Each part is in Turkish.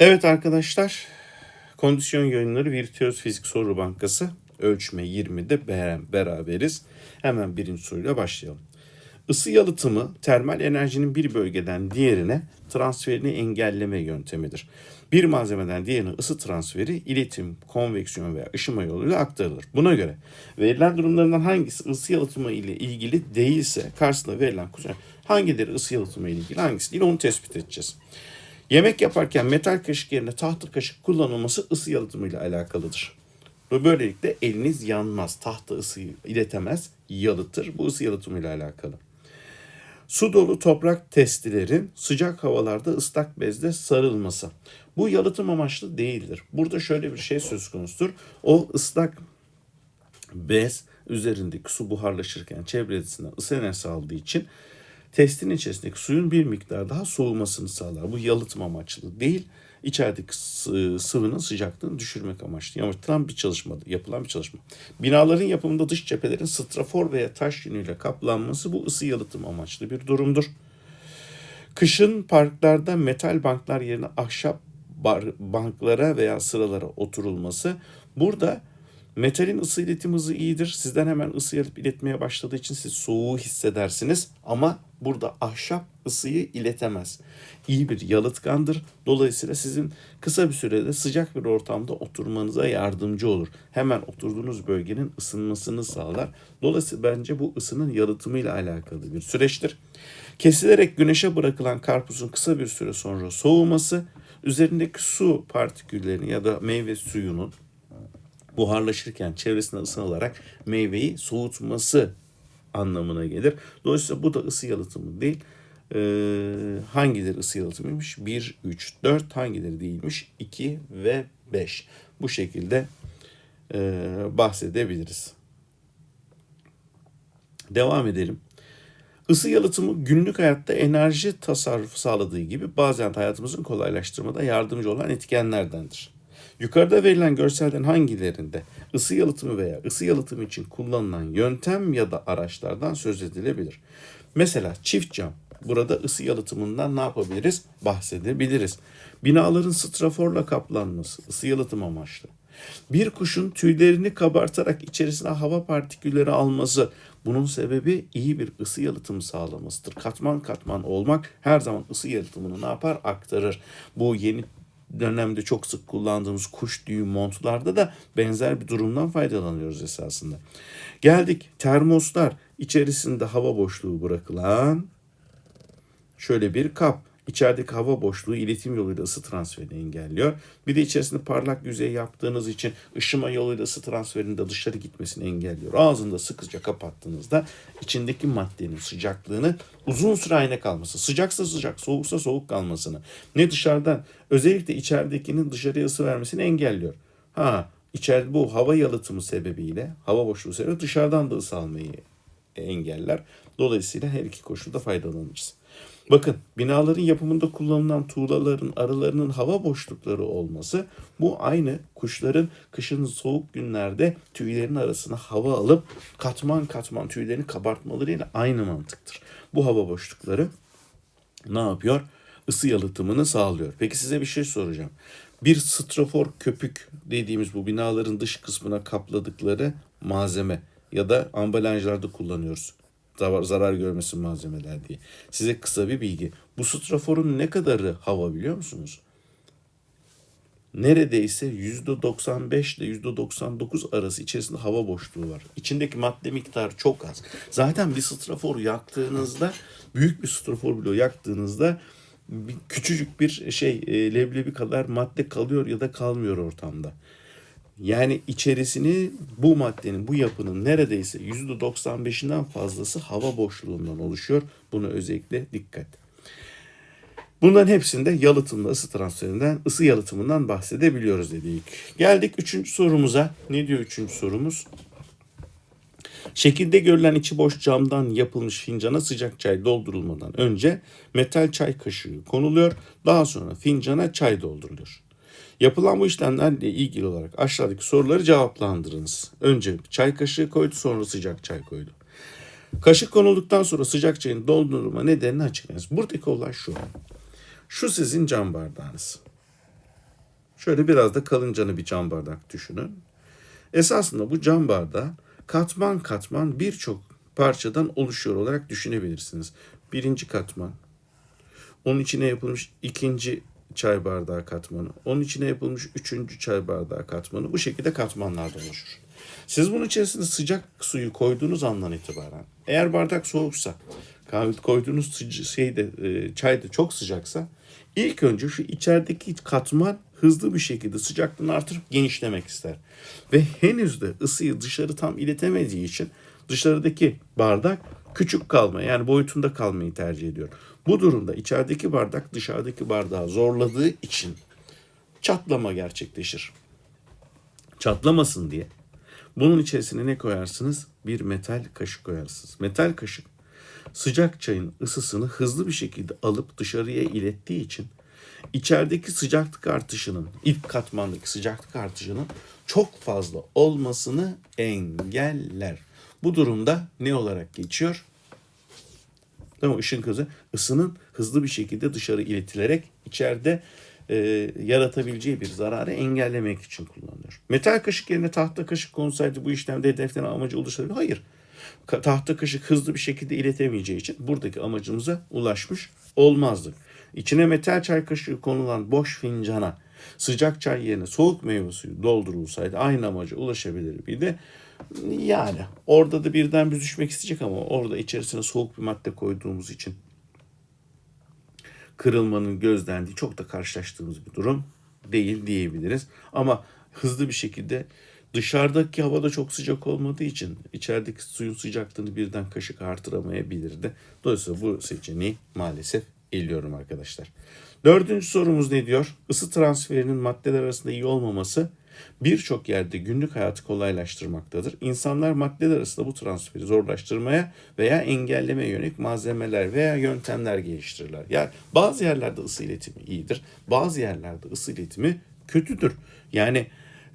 Evet arkadaşlar, kondisyon yayınları Virtüöz Fizik Soru Bankası ölçme 20'de ber- beraberiz. Hemen birinci soruyla başlayalım. Isı yalıtımı termal enerjinin bir bölgeden diğerine transferini engelleme yöntemidir. Bir malzemeden diğerine ısı transferi iletim, konveksiyon veya ışıma yoluyla aktarılır. Buna göre verilen durumlarından hangisi ısı yalıtımı ile ilgili değilse karşısında verilen kutuya hangileri ısı yalıtımı ile ilgili hangisi değil onu tespit edeceğiz. Yemek yaparken metal kaşık yerine tahta kaşık kullanılması ısı yalıtımıyla alakalıdır. Ve böylelikle eliniz yanmaz. Tahta ısıyı iletemez, yalıtır. Bu ısı yalıtımıyla alakalı. Su dolu toprak testilerin sıcak havalarda ıslak bezle sarılması. Bu yalıtım amaçlı değildir. Burada şöyle bir şey söz konusudur. O ıslak bez üzerindeki su buharlaşırken çevresinden ısı enerjisi aldığı için testin içerisindeki suyun bir miktar daha soğumasını sağlar. Bu yalıtım amaçlı değil, içerideki sı- sıvının sıcaklığını düşürmek amaçlı yapılan bir çalışma, yapılan bir çalışma. Binaların yapımında dış cephelerin strafor veya taş yünüyle kaplanması bu ısı yalıtım amaçlı bir durumdur. Kışın parklarda metal banklar yerine ahşap bar- banklara veya sıralara oturulması. Burada metalin ısı iletim hızı iyidir. Sizden hemen ısı iletmeye başladığı için siz soğuğu hissedersiniz. Ama burada ahşap ısıyı iletemez. İyi bir yalıtkandır. Dolayısıyla sizin kısa bir sürede sıcak bir ortamda oturmanıza yardımcı olur. Hemen oturduğunuz bölgenin ısınmasını sağlar. Dolayısıyla bence bu ısının yalıtımıyla alakalı bir süreçtir. Kesilerek güneşe bırakılan karpuzun kısa bir süre sonra soğuması, üzerindeki su partiküllerini ya da meyve suyunun buharlaşırken çevresine ısınılarak meyveyi soğutması anlamına gelir. Dolayısıyla bu da ısı yalıtımı değil. Ee, hangileri ısı yalıtımıymış? 1, 3, 4 hangileri değilmiş? 2 ve 5. Bu şekilde e, bahsedebiliriz. Devam edelim. Isı yalıtımı günlük hayatta enerji tasarrufu sağladığı gibi bazen hayatımızın kolaylaştırmada yardımcı olan etkenlerdendir. Yukarıda verilen görselden hangilerinde ısı yalıtımı veya ısı yalıtımı için kullanılan yöntem ya da araçlardan söz edilebilir? Mesela çift cam. Burada ısı yalıtımından ne yapabiliriz? Bahsedebiliriz. Binaların straforla kaplanması, ısı yalıtım amaçlı. Bir kuşun tüylerini kabartarak içerisine hava partikülleri alması bunun sebebi iyi bir ısı yalıtımı sağlamasıdır. Katman katman olmak her zaman ısı yalıtımını ne yapar? Aktarır. Bu yeni dönemde çok sık kullandığımız kuş tüyü montlarda da benzer bir durumdan faydalanıyoruz esasında. Geldik termoslar içerisinde hava boşluğu bırakılan şöyle bir kap. İçerideki hava boşluğu iletim yoluyla ısı transferini engelliyor. Bir de içerisinde parlak yüzey yaptığınız için ışıma yoluyla ısı transferinin de dışarı gitmesini engelliyor. Ağzında sıkıca kapattığınızda içindeki maddenin sıcaklığını uzun süre aynı kalması, sıcaksa sıcak, soğuksa soğuk kalmasını, ne dışarıdan özellikle içeridekinin dışarıya ısı vermesini engelliyor. Ha, içeride bu hava yalıtımı sebebiyle, hava boşluğu sebebiyle dışarıdan da ısı almayı engeller. Dolayısıyla her iki koşulda faydalanırız. Bakın binaların yapımında kullanılan tuğlaların arılarının hava boşlukları olması bu aynı kuşların kışın soğuk günlerde tüylerin arasına hava alıp katman katman tüylerini kabartmalarıyla aynı mantıktır. Bu hava boşlukları ne yapıyor? Isı yalıtımını sağlıyor. Peki size bir şey soracağım. Bir strafor köpük dediğimiz bu binaların dış kısmına kapladıkları malzeme ya da ambalajlarda kullanıyoruz. Zarar, görmesin malzemeler diye. Size kısa bir bilgi. Bu straforun ne kadarı hava biliyor musunuz? Neredeyse %95 ile %99 arası içerisinde hava boşluğu var. İçindeki madde miktarı çok az. Zaten bir strafor yaktığınızda, büyük bir strafor bile yaktığınızda küçücük bir şey e, leblebi kadar madde kalıyor ya da kalmıyor ortamda. Yani içerisini bu maddenin, bu yapının neredeyse %95'inden fazlası hava boşluğundan oluşuyor. Buna özellikle dikkat. Bunların hepsinde yalıtımda ısı transferinden, ısı yalıtımından bahsedebiliyoruz dedik. Geldik üçüncü sorumuza. Ne diyor üçüncü sorumuz? Şekilde görülen içi boş camdan yapılmış fincana sıcak çay doldurulmadan önce metal çay kaşığı konuluyor. Daha sonra fincana çay dolduruluyor. Yapılan bu işlemlerle ilgili olarak aşağıdaki soruları cevaplandırınız. Önce çay kaşığı koydu sonra sıcak çay koydu. Kaşık konulduktan sonra sıcak çayın doldurulma nedenini açıklayınız. Buradaki olay şu. Şu sizin cam bardağınız. Şöyle biraz da kalıncanı bir cam bardak düşünün. Esasında bu cam bardağı katman katman birçok parçadan oluşuyor olarak düşünebilirsiniz. Birinci katman, onun içine yapılmış ikinci çay bardağı katmanı, onun içine yapılmış üçüncü çay bardağı katmanı bu şekilde katmanlardan oluşur. Siz bunun içerisine sıcak suyu koyduğunuz andan itibaren eğer bardak soğuksa kahve koyduğunuz sıca- şeyde e, çay da çok sıcaksa ilk önce şu içerideki katman hızlı bir şekilde sıcaklığını artırıp genişlemek ister. Ve henüz de ısıyı dışarı tam iletemediği için dışarıdaki bardak küçük kalma yani boyutunda kalmayı tercih ediyor. Bu durumda içerideki bardak dışarıdaki bardağı zorladığı için çatlama gerçekleşir. Çatlamasın diye bunun içerisine ne koyarsınız? Bir metal kaşık koyarsınız. Metal kaşık sıcak çayın ısısını hızlı bir şekilde alıp dışarıya ilettiği için içerideki sıcaklık artışının ilk katmandaki sıcaklık artışının çok fazla olmasını engeller. Bu durumda ne olarak geçiyor? Değil mi? Işın hızı ısının hızlı bir şekilde dışarı iletilerek içeride e, yaratabileceği bir zararı engellemek için kullanılıyor. Metal kaşık yerine tahta kaşık konulsaydı bu işlemde hedeflenen amacı ulaşabilir. Hayır. Tahta kaşık hızlı bir şekilde iletemeyeceği için buradaki amacımıza ulaşmış olmazdık. İçine metal çay kaşığı konulan boş fincana sıcak çay yerine soğuk meyve suyu doldurulsaydı aynı amaca ulaşabilir miydi? Yani orada da birden büzüşmek isteyecek ama orada içerisine soğuk bir madde koyduğumuz için kırılmanın gözlendiği çok da karşılaştığımız bir durum değil diyebiliriz. Ama hızlı bir şekilde dışarıdaki hava da çok sıcak olmadığı için içerideki suyun sıcaklığını birden kaşık artıramayabilirdi. Dolayısıyla bu seçeneği maalesef eliyorum arkadaşlar. Dördüncü sorumuz ne diyor? Isı transferinin maddeler arasında iyi olmaması birçok yerde günlük hayatı kolaylaştırmaktadır. İnsanlar maddeler arasında bu transferi zorlaştırmaya veya engellemeye yönelik malzemeler veya yöntemler geliştirirler. Yani bazı yerlerde ısı iletimi iyidir, bazı yerlerde ısı iletimi kötüdür. Yani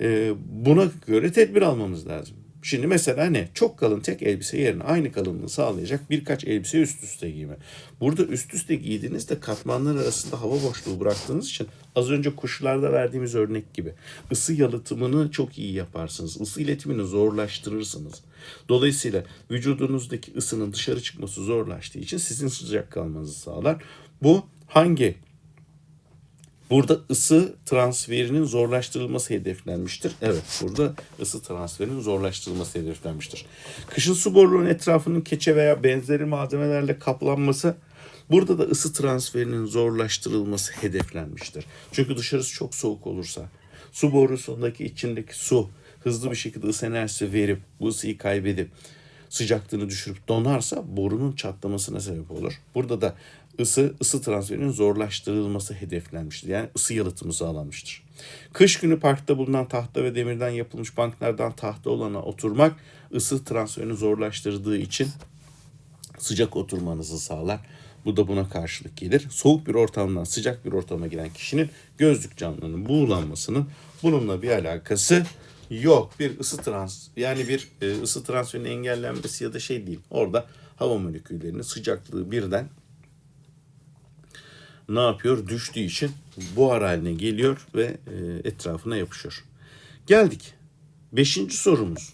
e, buna göre tedbir almamız lazım. Şimdi mesela ne? Çok kalın tek elbise yerine aynı kalınlığı sağlayacak birkaç elbise üst üste giyme. Burada üst üste giydiğinizde katmanlar arasında hava boşluğu bıraktığınız için az önce kuşlarda verdiğimiz örnek gibi ısı yalıtımını çok iyi yaparsınız. Isı iletimini zorlaştırırsınız. Dolayısıyla vücudunuzdaki ısının dışarı çıkması zorlaştığı için sizin sıcak kalmanızı sağlar. Bu hangi Burada ısı transferinin zorlaştırılması hedeflenmiştir. Evet burada ısı transferinin zorlaştırılması hedeflenmiştir. Kışın su borularının etrafının keçe veya benzeri malzemelerle kaplanması burada da ısı transferinin zorlaştırılması hedeflenmiştir. Çünkü dışarısı çok soğuk olursa su borusundaki içindeki su hızlı bir şekilde ısı enerjisi verip bu ısıyı kaybedip sıcaklığını düşürüp donarsa borunun çatlamasına sebep olur. Burada da ısı ısı transferinin zorlaştırılması hedeflenmiştir. Yani ısı yalıtımı sağlanmıştır. Kış günü parkta bulunan tahta ve demirden yapılmış banklardan tahta olana oturmak ısı transferini zorlaştırdığı için sıcak oturmanızı sağlar. Bu da buna karşılık gelir. Soğuk bir ortamdan sıcak bir ortama giren kişinin gözlük camlarının buğulanmasının bununla bir alakası yok. Bir ısı trans yani bir e, ısı transferinin engellenmesi ya da şey değil. Orada hava moleküllerinin sıcaklığı birden ne yapıyor? Düştüğü için buhar haline geliyor ve e, etrafına yapışıyor. Geldik. Beşinci sorumuz.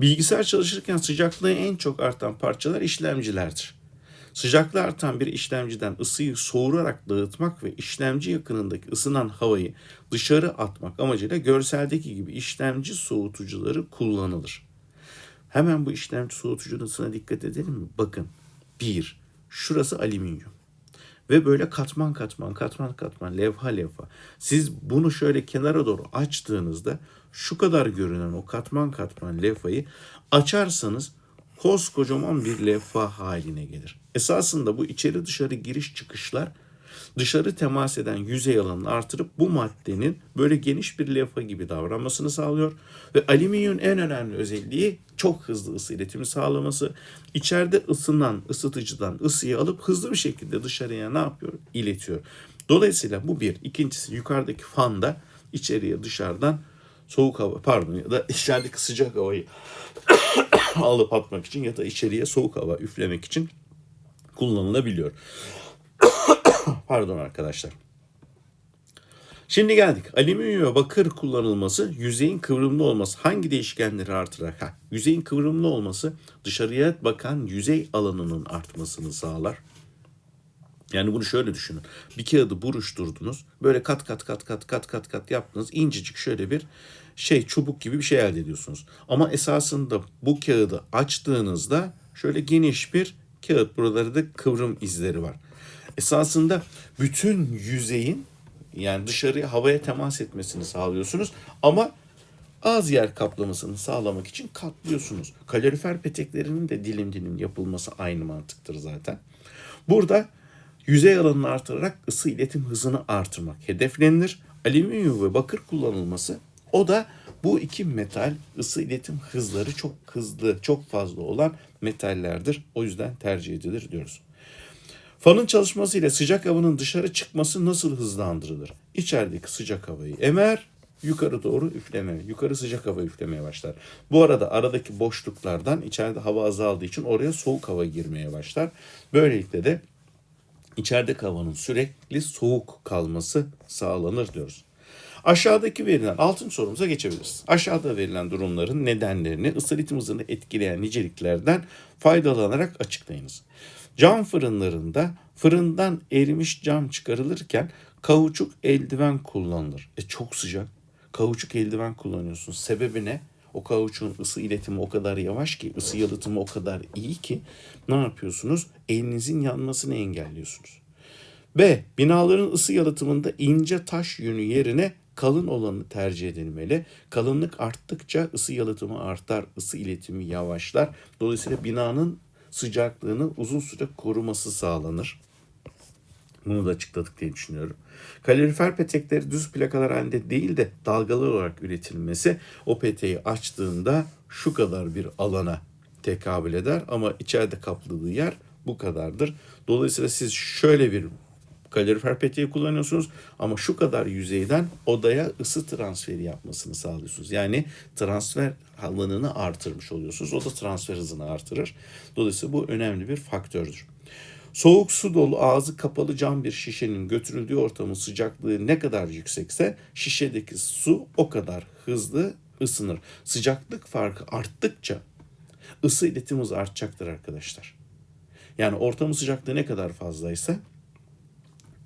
Bilgisayar çalışırken sıcaklığı en çok artan parçalar işlemcilerdir. Sıcaklığı artan bir işlemciden ısıyı soğurarak dağıtmak ve işlemci yakınındaki ısınan havayı dışarı atmak amacıyla görseldeki gibi işlemci soğutucuları kullanılır. Hemen bu işlemci soğutucunun dikkat edelim mi? Bakın. Bir, şurası alüminyum. Ve böyle katman katman katman katman levha levha. Siz bunu şöyle kenara doğru açtığınızda şu kadar görünen o katman katman levhayı açarsanız koskocaman bir levha haline gelir. Esasında bu içeri dışarı giriş çıkışlar dışarı temas eden yüzey alanını artırıp bu maddenin böyle geniş bir levha gibi davranmasını sağlıyor. Ve alüminyum en önemli özelliği çok hızlı ısı iletimi sağlaması. İçeride ısınan ısıtıcıdan ısıyı alıp hızlı bir şekilde dışarıya ne yapıyor? İletiyor. Dolayısıyla bu bir. İkincisi yukarıdaki fanda içeriye dışarıdan soğuk hava pardon ya da içerideki sıcak havayı alıp atmak için ya da içeriye soğuk hava üflemek için kullanılabiliyor. Pardon arkadaşlar. Şimdi geldik. Alüminyum ve bakır kullanılması yüzeyin kıvrımlı olması hangi değişkenleri artırır? Ha, yüzeyin kıvrımlı olması dışarıya bakan yüzey alanının artmasını sağlar. Yani bunu şöyle düşünün. Bir kağıdı buruşturdunuz. Böyle kat kat kat kat kat kat kat yaptınız. incecik şöyle bir şey çubuk gibi bir şey elde ediyorsunuz. Ama esasında bu kağıdı açtığınızda şöyle geniş bir kağıt. Buraları da kıvrım izleri var. Esasında bütün yüzeyin yani dışarıya havaya temas etmesini sağlıyorsunuz. Ama az yer kaplamasını sağlamak için katlıyorsunuz. Kalorifer peteklerinin de dilim dilim yapılması aynı mantıktır zaten. Burada yüzey alanını artırarak ısı iletim hızını artırmak hedeflenilir. Alüminyum ve bakır kullanılması o da bu iki metal ısı iletim hızları çok hızlı, çok fazla olan metallerdir. O yüzden tercih edilir diyoruz. Fanın çalışmasıyla sıcak havanın dışarı çıkması nasıl hızlandırılır? İçerideki sıcak havayı emer, yukarı doğru üflemeye, yukarı sıcak hava üflemeye başlar. Bu arada aradaki boşluklardan içeride hava azaldığı için oraya soğuk hava girmeye başlar. Böylelikle de içerideki havanın sürekli soğuk kalması sağlanır diyoruz. Aşağıdaki verilen altın sorumuza geçebiliriz. Aşağıda verilen durumların nedenlerini ısı ritim hızını etkileyen niceliklerden faydalanarak açıklayınız. Cam fırınlarında fırından erimiş cam çıkarılırken kauçuk eldiven kullanılır. E çok sıcak. Kauçuk eldiven kullanıyorsun. Sebebi ne? O kauçuğun ısı iletimi o kadar yavaş ki, ısı yalıtımı o kadar iyi ki ne yapıyorsunuz? Elinizin yanmasını engelliyorsunuz. B. Binaların ısı yalıtımında ince taş yünü yerine kalın olanı tercih edilmeli. Kalınlık arttıkça ısı yalıtımı artar, ısı iletimi yavaşlar. Dolayısıyla binanın sıcaklığını uzun süre koruması sağlanır. Bunu da açıkladık diye düşünüyorum. Kalorifer petekleri düz plakalar halinde değil de dalgalı olarak üretilmesi o peteği açtığında şu kadar bir alana tekabül eder ama içeride kapladığı yer bu kadardır. Dolayısıyla siz şöyle bir kalorifer peteği kullanıyorsunuz ama şu kadar yüzeyden odaya ısı transferi yapmasını sağlıyorsunuz. Yani transfer alanını artırmış oluyorsunuz. O da transfer hızını artırır. Dolayısıyla bu önemli bir faktördür. Soğuk su dolu ağzı kapalı cam bir şişenin götürüldüğü ortamın sıcaklığı ne kadar yüksekse şişedeki su o kadar hızlı ısınır. Sıcaklık farkı arttıkça ısı iletim hızı artacaktır arkadaşlar. Yani ortamın sıcaklığı ne kadar fazlaysa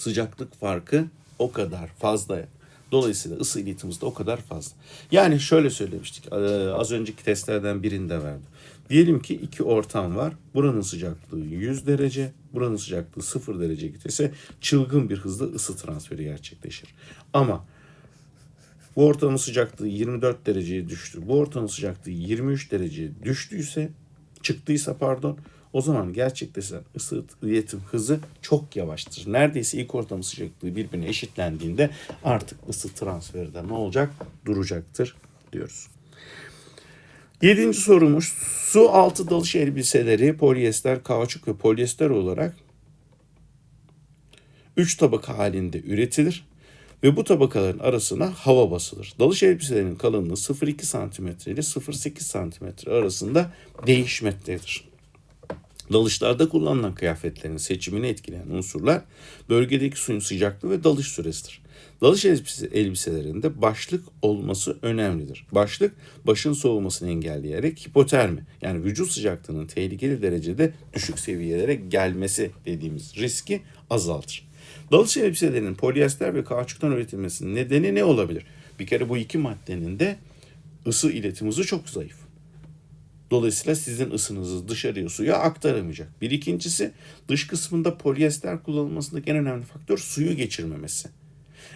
sıcaklık farkı o kadar fazla. Dolayısıyla ısı iletimiz de o kadar fazla. Yani şöyle söylemiştik. Az önceki testlerden birinde verdim. Diyelim ki iki ortam var. Buranın sıcaklığı 100 derece, buranın sıcaklığı 0 derece gitse çılgın bir hızla ısı transferi gerçekleşir. Ama bu ortamın sıcaklığı 24 dereceye düştü. Bu ortamın sıcaklığı 23 dereceye düştüyse, çıktıysa pardon, o zaman gerçekleşen ısı iletim hızı çok yavaştır. Neredeyse ilk ortam sıcaklığı birbirine eşitlendiğinde artık ısı transferi de ne olacak? Duracaktır diyoruz. Yedinci sorumuz su altı dalış elbiseleri polyester, kauçuk ve polyester olarak üç tabaka halinde üretilir ve bu tabakaların arasına hava basılır. Dalış elbiselerinin kalınlığı 0,2 cm ile 0,8 cm arasında değişmektedir. Dalışlarda kullanılan kıyafetlerin seçimini etkileyen unsurlar bölgedeki suyun sıcaklığı ve dalış süresidir. Dalış elbiselerinde başlık olması önemlidir. Başlık başın soğumasını engelleyerek hipotermi yani vücut sıcaklığının tehlikeli derecede düşük seviyelere gelmesi dediğimiz riski azaltır. Dalış elbiselerinin polyester ve kauçuktan üretilmesinin nedeni ne olabilir? Bir kere bu iki maddenin de ısı iletim hızı çok zayıf. Dolayısıyla sizin ısınızı dışarıya suya aktaramayacak. Bir ikincisi dış kısmında polyester kullanılmasındaki en önemli faktör suyu geçirmemesi.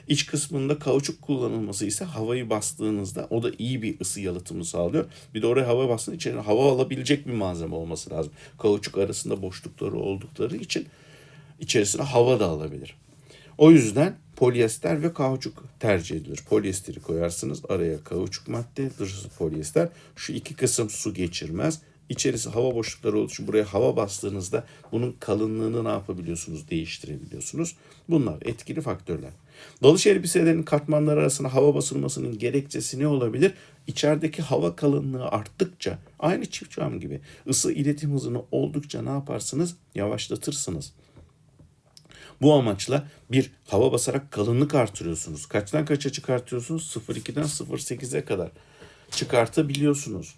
İç kısmında kauçuk kullanılması ise havayı bastığınızda o da iyi bir ısı yalıtımı sağlıyor. Bir de oraya hava bastığında içeri hava alabilecek bir malzeme olması lazım. Kauçuk arasında boşlukları oldukları için içerisine hava da alabilir. O yüzden polyester ve kauçuk tercih edilir. Polyesteri koyarsınız araya kauçuk madde, dışı polyester. Şu iki kısım su geçirmez. İçerisi hava boşlukları olduğu için buraya hava bastığınızda bunun kalınlığını ne yapabiliyorsunuz? Değiştirebiliyorsunuz. Bunlar etkili faktörler. Dalış elbiselerinin katmanları arasında hava basılmasının gerekçesi ne olabilir? İçerideki hava kalınlığı arttıkça aynı çift cam gibi ısı iletim hızını oldukça ne yaparsınız? Yavaşlatırsınız. Bu amaçla bir hava basarak kalınlık artırıyorsunuz. Kaçtan kaça çıkartıyorsunuz? 0.2'den 0.8'e kadar çıkartabiliyorsunuz.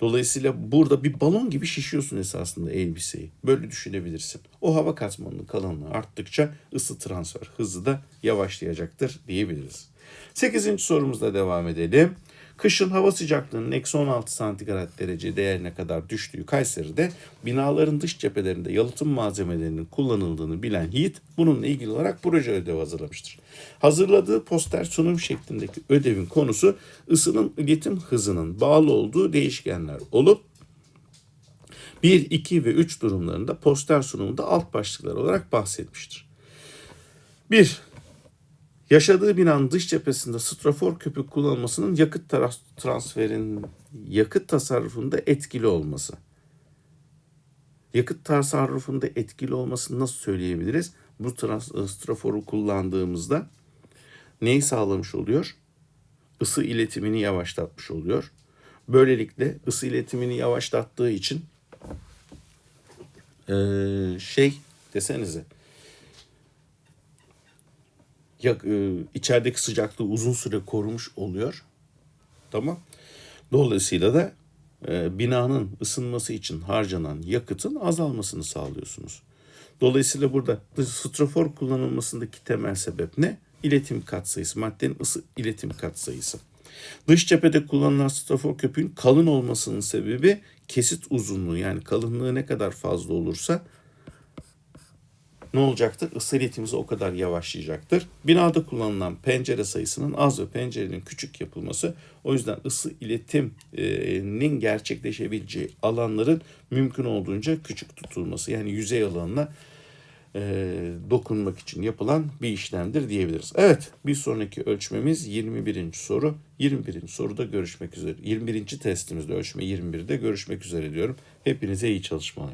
Dolayısıyla burada bir balon gibi şişiyorsun esasında elbiseyi. Böyle düşünebilirsin. O hava katmanının kalınlığı arttıkça ısı transfer hızı da yavaşlayacaktır diyebiliriz. 8. sorumuzda devam edelim. Kışın hava sıcaklığının eksi 16 santigrat derece değerine kadar düştüğü Kayseri'de binaların dış cephelerinde yalıtım malzemelerinin kullanıldığını bilen Yiğit bununla ilgili olarak proje ödevi hazırlamıştır. Hazırladığı poster sunum şeklindeki ödevin konusu ısının iletim hızının bağlı olduğu değişkenler olup 1, 2 ve 3 durumlarında poster sunumunda alt başlıklar olarak bahsetmiştir. 1. Yaşadığı binanın dış cephesinde strafor köpük kullanılmasının yakıt transferin yakıt tasarrufunda etkili olması. Yakıt tasarrufunda etkili olmasını nasıl söyleyebiliriz? Bu trans- straforu kullandığımızda neyi sağlamış oluyor? Isı iletimini yavaşlatmış oluyor. Böylelikle ısı iletimini yavaşlattığı için eee, şey desenize e, içerideki sıcaklığı uzun süre korumuş oluyor. Tamam. Dolayısıyla da e, binanın ısınması için harcanan yakıtın azalmasını sağlıyorsunuz. Dolayısıyla burada strafor kullanılmasındaki temel sebep ne? İletim katsayısı, maddenin ısı iletim katsayısı. Dış cephede kullanılan strafor köpüğün kalın olmasının sebebi kesit uzunluğu yani kalınlığı ne kadar fazla olursa ne olacaktır? Isı iletimizi o kadar yavaşlayacaktır. Binada kullanılan pencere sayısının az ve pencerenin küçük yapılması o yüzden ısı iletiminin gerçekleşebileceği alanların mümkün olduğunca küçük tutulması yani yüzey alanına e, dokunmak için yapılan bir işlemdir diyebiliriz. Evet bir sonraki ölçmemiz 21. soru. 21. soruda görüşmek üzere. 21. testimizde ölçme 21'de görüşmek üzere diyorum. Hepinize iyi çalışmalar.